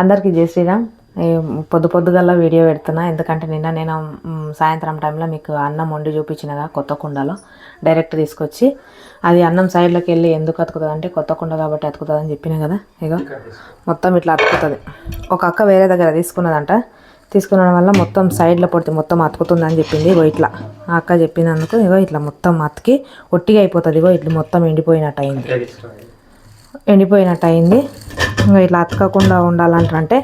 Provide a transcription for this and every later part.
అందరికీ జై శ్రీరామ్. పొద్దు పొద్దుగల్లా వీడియో పెడుతున్నా. ఎందుకంటే నిన్న నేను సాయంత్రం టైంలో మీకు అన్నం వండి చూపించినగా కొత్త కుండలో. డైరెక్ట్ తీసుకొచ్చి అది అన్నం సైడ్లోకి వెళ్ళి ఎందుకు అతుకుతుంది అంటే కొత్త కుండ కాబట్టి అతుకుతుంది అని చెప్పిన కదా ఇగో. మొత్తం ఇట్లా అతుకుతుంది. ఒక అక్క వేరే దగ్గర తీసుకున్నదంట. తీసుకున్న వల్ల మొత్తం సైడ్లో పడితే మొత్తం అతుకుతుంది అని చెప్పింది ఇగో ఇట్లా. ఆ అక్క చెప్పినందుకు ఇగో ఇట్లా మొత్తం అతికి ఒట్టిగా అయిపోతుంది ఇగో ఇట్లా మొత్తం ఎండిపోయినట్టు అయింది ఎండిపోయినట్టు అయింది ఇంకా ఇట్లా అతకకుండా ఉండాలంటే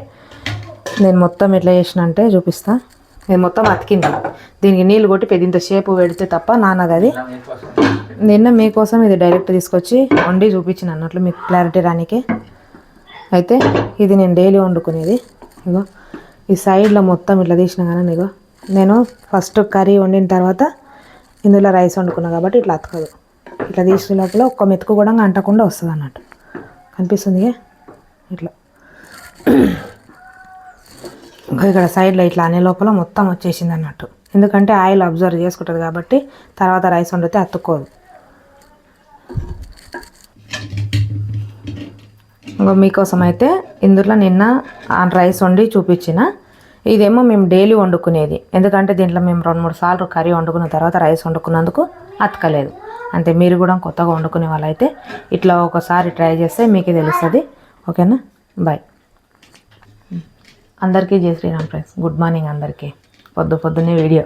నేను మొత్తం ఎట్లా చేసిన అంటే చూపిస్తా. ఇది మొత్తం అతికింది దీనికి నీళ్ళు కొట్టి పెద్ద షేపు పెడితే తప్ప నాన్నది అది. నిన్న మీకోసం ఇది డైరెక్ట్ తీసుకొచ్చి వండి చూపించిన అన్నట్లు మీకు క్లారిటీ రానికి. అయితే ఇది నేను డైలీ వండుకునేది. ఇగో ఈ సైడ్లో మొత్తం ఇట్లా తీసిన కానీ ఇగో నేను ఫస్ట్ కర్రీ వండిన తర్వాత ఇందులో రైస్ వండుకున్నా కాబట్టి ఇట్లా అతకదు. ఇట్లా తీసిన లోపల ఒక్క మెతుకు కూడా అంటకుండా వస్తుంది అన్నట్టు కనిపిస్తుంది ఇట్లా. ఇంకా ఇక్కడ సైడ్లో ఇట్లా అనే లోపల మొత్తం వచ్చేసింది అన్నట్టు. ఎందుకంటే ఆయిల్ అబ్జర్వ్ చేసుకుంటుంది కాబట్టి తర్వాత రైస్ వండితే అతుక్కోదు. ఇంకా మీకోసం అయితే ఇందులో నిన్న రైస్ వండి చూపించిన. ఇదేమో మేము డైలీ వండుకునేది. ఎందుకంటే దీంట్లో మేము రెండు మూడు సార్లు కర్రీ వండుకున్న తర్వాత రైస్ వండుకున్నందుకు అతకలేదు. అంతే మీరు కూడా కొత్తగా వండుకునే వాళ్ళైతే ఇట్లా ఒకసారి ట్రై చేస్తే మీకే తెలుస్తుంది. ఓకేనా? బాయ్ అందరికీ జై శ్రీరామ్ ఫ్రెండ్స్. గుడ్ మార్నింగ్ అందరికీ. పొద్దు పొద్దున్నే వీడియో.